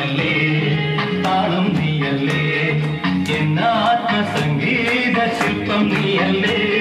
നീയല്ലേ? താളം നീയല്ലേ? എന്നാത്മസംഗീത ശില്പം നീയല്ലേ?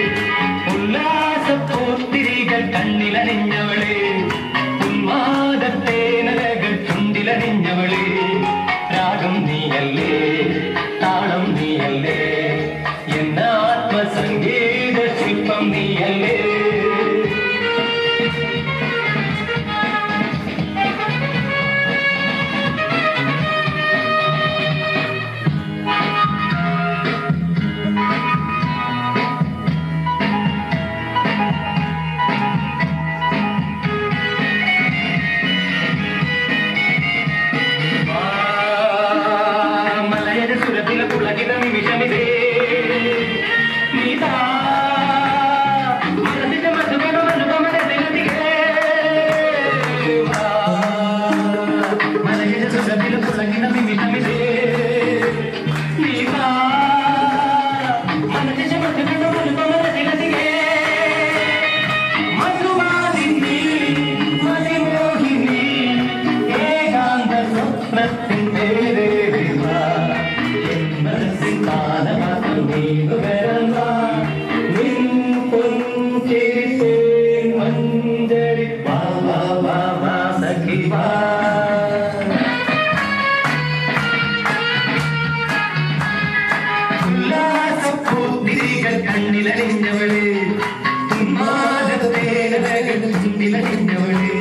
விஷமிதே കണ്ണിലറിഞ്ഞവൾ തുമ്മാതെ തുമ്പിലറിഞ്ഞവൾ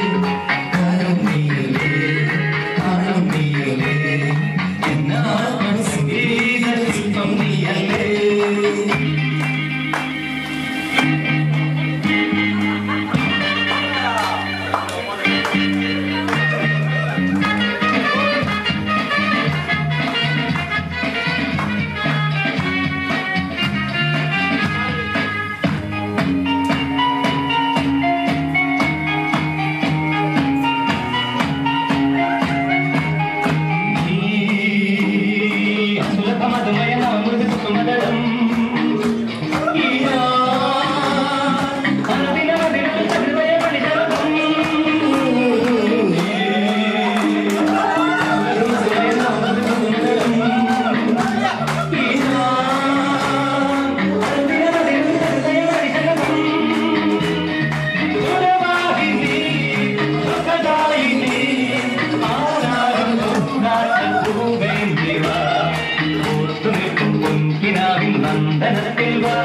കിനാവിൽ നന്ദനത്തിൽ വാ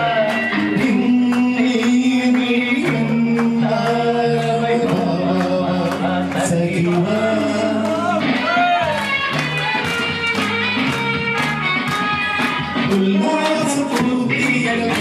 ഉല്ലാസം പൂർത്തിയാണ്